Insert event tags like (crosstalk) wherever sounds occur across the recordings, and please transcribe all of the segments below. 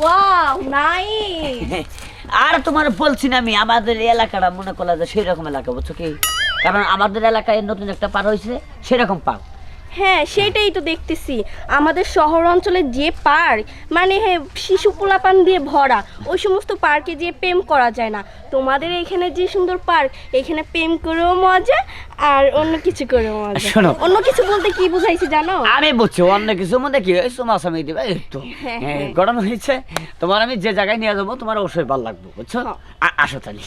Wow nice (laughs) আর তোমার বলছি না আমি, আমাদের এলাকাটা মনে করলা যে সেই রকম এলাকা, বুঝছ কি? কারণ আমাদের এলাকায় নতুন একটা পার হয়েছে, সেরকম পার্ক হ্যাঁ সেটাই তো দেখতেছি। আমাদের শহর অঞ্চলে যে পার্ক মানে হ্যাঁ শিশু পোলাপান দিয়ে ভরা ওই সমস্ত পার্কে যে প্রেম করা যায় না। তোমাদের এখানে যে সুন্দর পার্ক এখানে প্রেম করেও মজা আর অন্য কিছু করেও মজা। শোনো। অন্য কিছু বলতে কি বুঝাইছি জানো? আমি বুঝছি অন্য কিছু মধ্যে কি? হয়েছে তোমার স্বামী দিবে তো। হ্যাঁ, হ্যাঁ, হ্যাঁ। গরম হয়েছে তোমার আমি যে জায়গায় নিয়ে যাব তোমার অবশ্যই ভালো লাগবে বুঝছ। আসো তাহলে।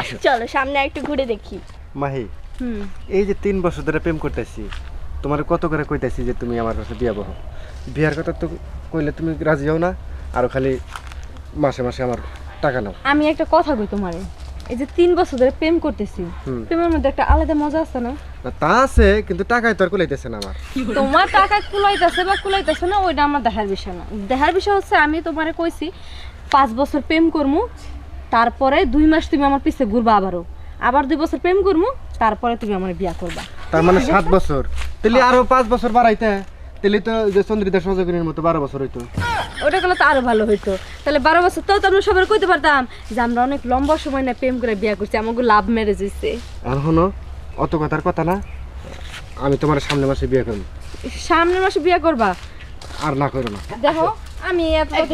আসো। চলো সামনে একটু ঘুরে দেখি। মাহি এই যে তিন বছর ধরে প্রেম করতেছি তোমার কত করে কইতাছি যে তুমি আমার কাছে বিয়া বহ? বিয়ার কথা তো কইলে তুমি রাজি হও না আর খালি মাসে মাসে আমার টাকা নাও। আমি একটা কথা কই তোমারে এই যে তিন বছর ধরে প্রেম করতেছি প্রেমের মধ্যে একটা আলাদা মজা আছে না? তা আছে কিন্তু টাকায় তো আর কুলাইতেছে না আমার। তোমার টাকা কুলাইতেছে বা কুলাইতেছে না ওইটা আমার দেখার বিষয় না। দেখার বিষয় হচ্ছে আমি তোমারে কইছি পাঁচ বছর প্রেম করমু তারপরে দুই মাস তুমি আমার পিছে ঘুরবা আবারও। আবার দুই বছর প্রেম করমু তারপরে তুমি আমার বিয়া করবা। তার মানে সাত বছর? তাহলে আরও পাঁচ বছর বাড়াইতে তাহলে তো যে চন্দ্রিতা সহযোগিনীর মতো বারো বছর হইতো। ওটা গেলে তো আরও ভালো হইতো। তাহলে বারো বছর তো আমরা সবার কইতে পারতাম যে আমরা অনেক লম্বা সময় না প্রেম করে বিয়া করছি আমাকে লাভ ম্যারেজ হইছে। আর হনো অত কথার কথা না আমি তোমার সামনে মাসে বিয়ে করব। সামনের মাসে বিয়ে করবা? আর না করো না। দেখো আমি এত এই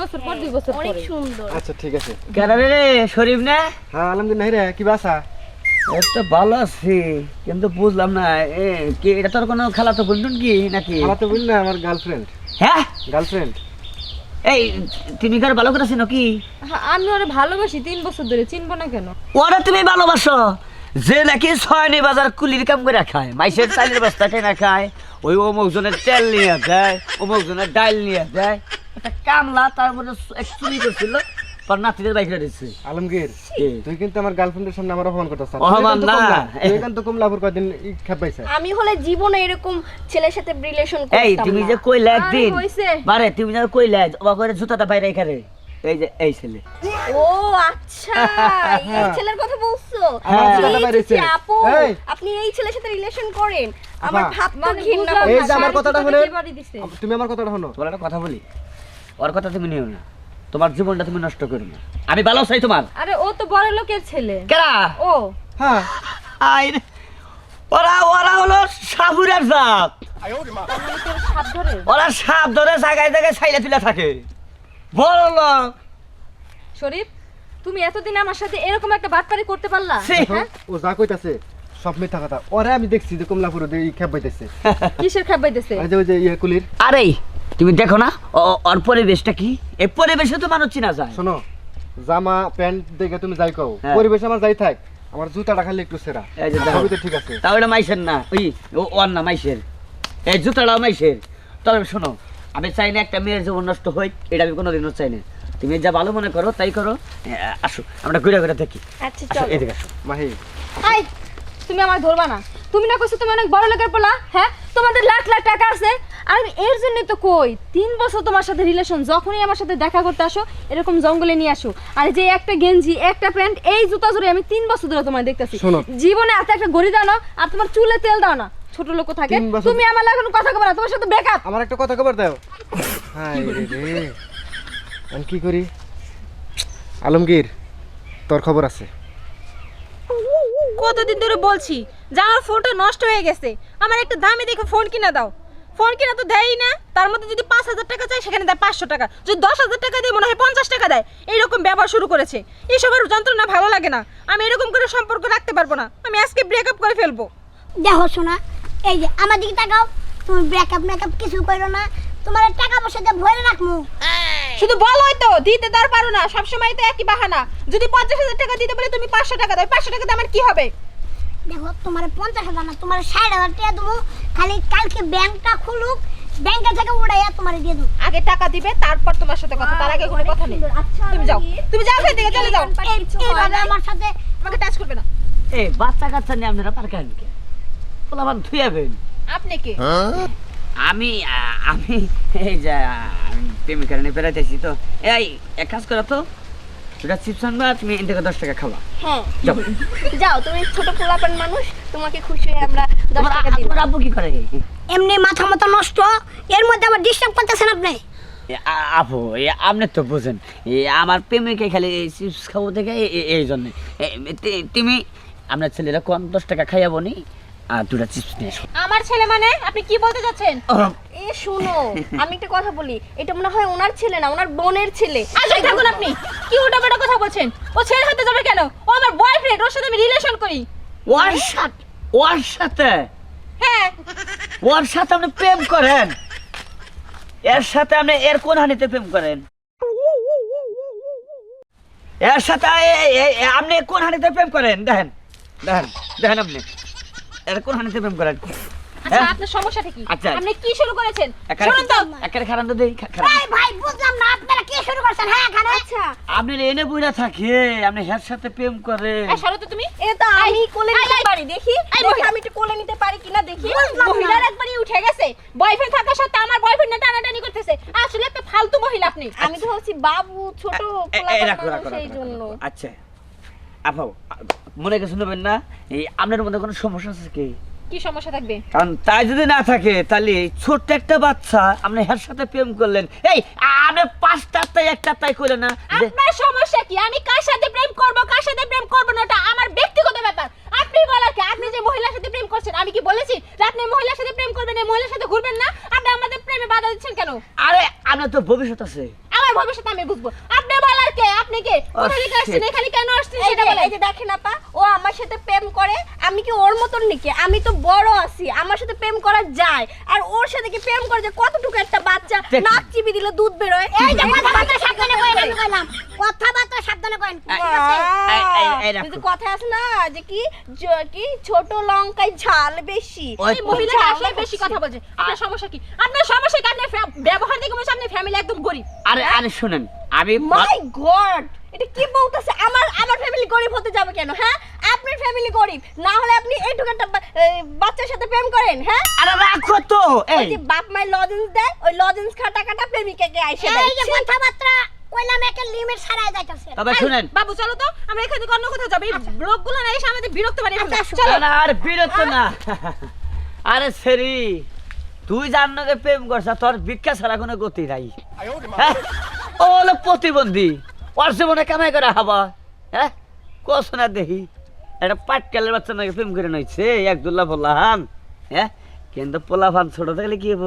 বছর পর দুই বছর অনেক সুন্দর। আচ্ছা ঠিক আছে। কেন রে শরীফ না। হ্যাঁ আলমদিন নাই রে কি বাসা? একটা ভালো আছি কিন্তু বুঝলাম না এ কি এটা তোর কোনো খেলা তো বলুন কি নাকি? খালা তো বললি না আমার গার্লফ্রেন্ড হ্যাঁ? গার্লফ্রেন্ড এই তুমি কার ভালো করেছি নাকি? হ্যাঁ, আমি ওরে ভালোবাসি তিন বছর ধরে চিনবো না কেন? ওরা তুমি ভালোবাসো যে নাকি ছয়নি বাজার কুলির কাম করে খায় মাইসের চালের বস্তা টেনে খায় ওই অমুক জনের তেল নিয়ে দেয় অমুক জনের ডাল নিয়ে দেয় একটা কামলা তার মধ্যে এক চুরি করছিল তার নাতিদের বাইক দিচ্ছে আলমগীর তুই কিন্তু আমার গার্লফ্রেন্ডের সামনে আমার অপমান করতেছ। অপমান না। তুই কিন্তু কমলাপুর কয়দিন খেপ আমি হলে জীবনে এরকম ছেলের সাথে রিলেশন এই তুমি যে কইলে একদিন বারে তুমি যে কইলে অবাক করে জুতাটা বাইরে এখানে। এই যে এই ছেলে। ও আচ্ছা (laughs) এই ছেলের কথা বলছো? আপু আপনি এই সাথে রিলেশন করেন। আমার ভাবতে মানে ঘৃণা এই যে আমার কথাটা দিছে? তুমি আমার কথাটা শোনো। তোমার একটা কথা বলি। ওর কথা তুমি নিও না। তোমার জীবনটা তুমি নষ্ট করো না। আমি ভালো চাই তোমার। আরে ও তো বড় লোকের ছেলে। কেরা? ও। হ্যাঁ। আই রে। ওরা ওরা হলো সাবুরের জাত। ওরা সাপ ধরে জায়গায় জায়গায় ছাইলে তুলে থাকে। বড় লোক। শরীফ তুমি এতদিন আমার সাথে এরকম একটা বাটপারি করতে পারলা। ও যা কইতাছে। সব মিথ্যা কথা। ওরে আমি দেখছি যে কমলাপুরে এই খেপ পাইতেছে (laughs) কিসের খাবাই দিছে এই যে ওই যে ইয়ে কুলির। আরে তুমি দেখো না ওর পরিবেশটা কি? এই পরিবেশে তো মানুষ চিনা যায়। শোনো জামা প্যান্ট দেখে তুমি যাই কও। হ্যাঁ। পরিবেশ আমার যাই থাক আমার জুতাটা খালি একটু সেরা। এই যে দেখো। সবই তো ঠিক আছে। তাও এটা মাইসের না ওই ও- ওর না মাইসের। এই জুতাটাও মাইসের। তবে শোনো আমি চাই না একটা মেয়ের জীবন নষ্ট হই এটা আমি কোনোদিনও চাই না। তুমি যা ভালো মনে করো তাই করো। আসো আমরা ঘুরে ঘুরে থাকি আচ্ছা চলো। এদিকে আসো। মাহি। হাই তুমি আমার ধরবা না। তুমি না কইছো তুমি অনেক বড় লোকের পোলা হ্যাঁ? তোমাদের লাখ লাখ টাকা আছে। আর আমি এর জন্য তো কই তিন বছর তোমার সাথে রিলেশন যখনই আমার সাথে দেখা করতে আসো এরকম জঙ্গলে নিয়ে আসো। আর যে একটা গেঞ্জি একটা প্যান্ট এই জুতা জুড়ে আমি তিন বছর ধরে তোমায় দেখতেছি। জীবনে এত একটা গড়ি দাও না আর তোমার চুলে তেল দাও না। ছোট লোক থাকে। তুমি আমার এখন কথা কবে না তোমার সাথে ব্রেকআপ আমার একটা কথা খবর দাও। হাই রে। আমি কি করি? আলমগীর তোর খবর আছে। কতদিন ধরে বলছি যে আমার ফোনটা নষ্ট হয়ে গেছে। আমার একটা দামি দেখে ফোন কিনা দাও। ফোন কিনা তো দেয়ই না তার মধ্যে যদি পাঁচ হাজার টাকা চাই সেখানে দেয় পাঁচশো টাকা। যদি দশ হাজার টাকা দিয়ে মনে হয় পঞ্চাশ টাকা দেয়। এইরকম ব্যবহার শুরু করেছে। এইসবের যন্ত্রণা ভালো লাগে না। আমি এরকম করে সম্পর্ক রাখতে পারব না। আমি আজকে ব্রেকআপ করে ফেলব। দেখো শোনা এই যে আমার দিকে তাকাও। তুমি ব্রেকআপ মেকআপ কিছু করো না। তোমার টাকা পয়সা দিয়ে ভরে রাখব। শুধু বলোই তো দিতে তার পারো না। সবসময় তো একই বাহানা। যদি পঞ্চাশ হাজার টাকা দিতে পারে তুমি পাঁচশো টাকা দাও পাঁচশো টাকা দিয়ে আমার কি হবে? দেখো তোমার পঞ্চাশ হাজার না তোমার ষাট হাজার টাকা দেবো। খালি কালকে ব্যাংকটা খুলুক ব্যাংকে থেকে উড়াইয়া তোমার দিয়ে দেবো। আগে টাকা দিবে তারপর তোমার সাথে কথা তার আগে কোনো কথা নেই। তুমি যাও তুমি যাও থেকে চলে যাও। এইভাবে আমার সাথে আমাকে টাচ করবে না। এই বাচ্চা কাচ্চা নিয়ে আপনারা পার কেন কে? পোলাবান থুয়াবেন আপনি কে? আমি আমি এই যে আমি প্রেমিকার নিয়ে বেড়াইতেছি তো। এই এক কাজ করো তো। চিপস আনবা তুমি থেকে দশ টাকা খাবা। হ্যাঁ। যাও। তুমি ছোট পোলাপান মানুষ তোমাকে খুশি হয়ে আমরা দশ টাকা দিব আপনার আব্বু কি করে? এমনি মাথা মতো নষ্ট এর মধ্যে আবার ডিস্টার্ব করতেছেন আপনি? আপু আপনি তো বুঝেন আমার প্রেমিকে খালি চিপস খাব থেকে এই জন্যে। তুমি আপনার ছেলেরা কম দশ টাকা খাইয়াবো নি? আর দুটা চিপস নিয়ে এসো। আমার ছেলে মানে? আপনি কি বলতে চাচ্ছেন এ শুনো আমি একটা কথা বলি। এটা মনে হয় ওনার ছেলে না ওনার বোনের ছেলে। আজকে থাকুন আপনি। কি ওটা উল্টাপাল্টা কথা বলছেন? ও ছেলে হতে যাবে কেন? ও আমার বয়ফ্রেন্ড ওর সাথে আমি রিলেশন করি। ওর সাথে ওর সাথে হ্যাঁ। ওর সাথে আপনি প্রেম করেন? এর সাথে আপনি এর কোন হানিতে প্রেম করেন? এর সাথে আপনি কোন হানিতে প্রেম করেন? দেখেন দেখেন দেখেন আপনি। কোন হানিতে প্রেম করেন আচ্ছা হ্যাঁ? আপনার সমস্যাটা কি? আচ্ছা। আপনি কি শুরু করেছেন? শুনুন তো। একারে খারাপ তো দেই খা- ভাই বুঝলাম না আপনারা কি শুরু করছেন? হ্যাঁ এখানে। আচ্ছা। আপনি এনে বইরা থাকে আপনি হের সাথে প্রেম করে। এই সরো তো তুমি। এটা তো আমি কোলে নিতে পারি দেখি। দেখি মহিলা। আমি একটু কোলে নিতে পারি কিনা দেখি। মহিলার একবারই উঠে গেছে। বয়ফ্রেন্ড থাকা সত্ত্বেও আমার বয়ফ্রেন্ড টানাটানি করতেছে। আসলে একটা ফালতু মহিলা আপনি। আমি তো ভাবছি বাবু ছোট এই রাখো, জন্য আচ্ছা। আপা মনে কিছু নেবেন না এই আপনার মধ্যে কোনো সমস্যা আছে কি? কি সমস্যা থাকবে? কারণ তাই যদি না থাকে তাহলে ছোট্ট একটা বাচ্চা আপনি সাথে প্রেম করলেন। এই আপনি পাঁচটা তাই একটা তাই করলেন না? আপনার সমস্যা কি? আমি কার সাথে প্রেম করব কার সাথে প্রেম করব না ওটা আমার ব্যক্তিগত ব্যাপার। আপনি বলার কি? আপনি যে মহিলার সাথে প্রেম করছেন আমি কি বলেছি? যে আপনি মহিলার সাথে প্রেম করবেন এই মহিলার সাথে ঘুরবেন না? আপনি আমাদের প্রেমে বাধা দিচ্ছেন কেন? আরে আপনার তো ভবিষ্যৎ আছে। আমার ভবিষ্যৎ আমি বুঝব। আপনি বলার কে? আপনি কে? কোথা থেকে আসছেন? এখানে কেন আসছেন সেটা বলেন। এই যে দেখেন আপা ও আমার সাথে প্রেম করে আমি কি ওর মতন নাকি? আমি তো বড় আছি আমার সাথে প্রেম করা যায়। আর ওর সাথে কি প্রেম করে যে কতটুকু একটা বাচ্চা নাক চিবি দিলে দুধ বের হয় এই যে কথা সাবধানে কই আমি কইলাম কথাবার্তা সাবধানে করেন। ঠিক আছে? এই- এই- এই রাখো। কিন্তু কথা আছে না যে কি কি ছোট লঙ্কায় ঝাল বেশি? ওই এই তো। মহিলা আসলে বেশি কথা বলছে। আপনার সমস্যা কি? আপনার সমস্যা কি? আপনার ব্যবহার দেখে মনে হচ্ছে ফ্যামিলি একদম গরিব। আরে আরে শুনেন আমি মাই গড এটা কি বলতেছে? আমার আমার ফ্যামিলি গরিব হতে যাবে কেন হ্যাঁ? আপনার ফ্যামিলি গরিব। না হলে আপনি এইটুকু একটা বাচ্চার সাথে প্রেম করেন হ্যাঁ? আরে রাখো তো এই। বাপ মায়ের লজেন্স দেয় ওই লজেন্স খা টাকাটা প্রেমিকাকে আইসে দেয়। এই কথাবার্তা। কইলাম একটা লিমিট ছাড়াই যাইতাছে। তবে শুনেন। বাবু চলো তো আমরা এখান থেকে অন্য কোথাও যাব। এই ব্লগগুলো না এসে আমাদের বিরক্ত বানিয়ে ফেলবে। আচ্ছা, চলো। না, না, বিরক্ত না। আরে সেরি তুই যার নাকি প্রেম করছ তোর ভিক্ষা ছাড়া কোনো গতি নাই। হ্যাঁ? ও হলো প্রতিবন্ধী। ওর জীবনে কামাই করে হাবা হ্যাঁ? কস না দেখি। একটা পাটকালের বাচ্চা নাকি প্রেম করে নইছে একদুল্লাহ বললাম হ্যাঁ? কিন্তু পোলাফান ছোট থাকলে কি হব?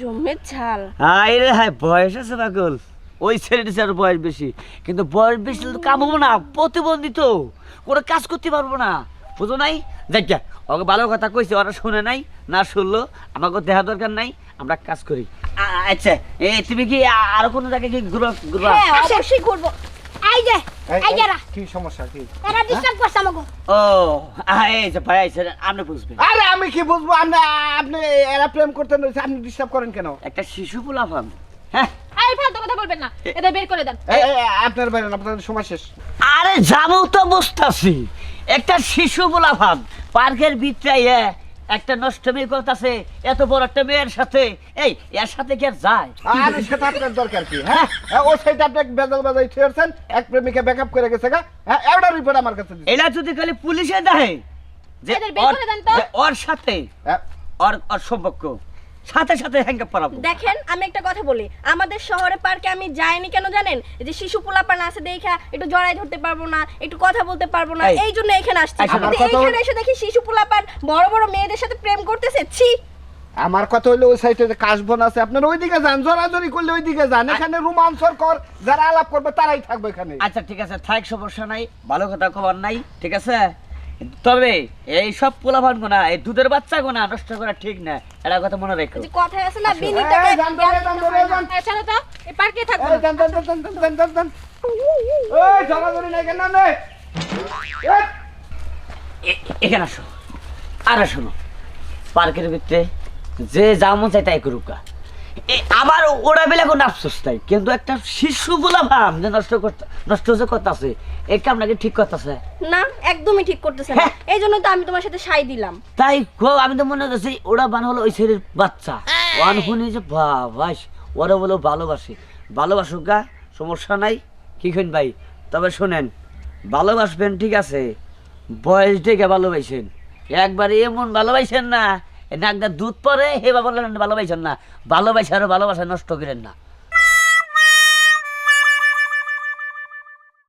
জমের হাই রে বয়স আছে পাগল। ওই ছেলেটির আর বয়স বেশি কিন্তু বয়স বেশি তো কাম হব না প্রতিবন্ধী তো কোনো কাজ করতে পারব না। বুঝো নাই? যাজ্ঞা ওকে ভালো কথা কইছে ওরা শুনে নাই না শুনলো আমাকে দেখা দরকার নাই আমরা কাজ করি। আচ্ছা এ তুমি কি আরও কোনো জায়গায় কি ঘুরো ঘুরবা? হ্যাঁ অবশ্যই করব এই যে এই- এই যে এই, রা। কি সমস্যা কি? এরা ডিস্টার্ব করছে আমাকে। ও এই যে ভাই আপনি বুঝবেন। আরে আমি কি বুঝব? আপনি আপনি এরা প্রেম করতে আপনি ডিস্টার্ব করেন কেন? একটা শিশু পোলাফান হ্যাঁ? এই ফালতু কথা বলবেন না। এটা বের করে দেন। এই, আপনার বাইরেন আপনার সময় শেষ। আরে যাব তো বুঝতাছি একটা শিশু বলা ভাব পার্কের ভিতরে একটা নষ্ট মেয়ে করতেছে এত বড় একটা মেয়ের সাথে এই এর সাথে কি আর যায়? আর সেটা আপনার দরকার কি হ্যাঁ? হ্যাঁ, ও সেটা আপনি বেজাল বাজাই ছেড়েছেন এক প্রেমিকা ব্যাকআপ করে গেছে গা হ্যাঁ এওটা রিপোর্ট আমার কাছে দিছে। এরা যদি খালি পুলিশে দেয় ওর- দেন। যে ওর সাথে হ্যাঁ, ওর ওর সম্পর্ক। সাথে সাথে হ্যাঙ্গাপ করাবো দেখেন আমি একটা কথা বলি। আমাদের শহরে পার্কে আমি যাইনি কেন জানেন? যে শিশু পোলাপান আছে দেখা একটু জড়াই ধরতে পারব না একটু কথা বলতে পারব না এই। জন্য এখানে আসছি। আচ্ছা, কিন্তু এইখানে এসে দেখি শিশু পোলাপান বড় বড় মেয়েদের সাথে প্রেম করতেছে? ছি! আমার কথা হইল ওই সাইডে যে কাশবন আছে আপনার ওইদিকে যান জোরাজোরি করলে ওইদিকে যান। এখানে রোমাঞ্চর কর যারা আলাপ করবে তারাই থাকবে এখানে। আচ্ছা ঠিক আছে থাক সমস্যা নাই ভালো কথা খবর নাই ঠিক আছে? তবে এই সব পোলাভান গোনা এই দুধের বাচ্চা গোনা নষ্ট করা ঠিক না। এটা কথা মনে রেখো। যে কথা আছে না বিনি টাকা চলো তো এই পার্কে থাকো এই, নাই কেন? এখানে আসো। আর শোনো পার্কের ভিতরে যে যা মন চাই তাই করুক আবার ওরা বেলা কোনো আফসোস নাই কিন্তু একটা শিশু বলা ভাব যে নষ্ট করতে নষ্ট যে করতেছে এই কাম নাকি ঠিক করতেছে? না একদমই ঠিক করতেছে না। হ্যাঁ। এই জন্য তো আমি তোমার সাথে সাই দিলাম। তাই গো আমি তো মনে করছি ওরা বান হলো ওই ছেলের বাচ্চা। ওয়ান শুনি যে বাবাস ওরা বলো ভালোবাসে। ভালোবাসুক গা সমস্যা নাই কি কেন ভাই? তবে শোনেন ভালোবাসবেন ঠিক আছে বয়স ডেকে ভালোবাসেন। একবারে এমন ভালোবাসেন না নাকটা দুধ পরে হে বাবা ভালোবাসেন না। ভালোবাসে ভালোবাসা নষ্ট করেন না।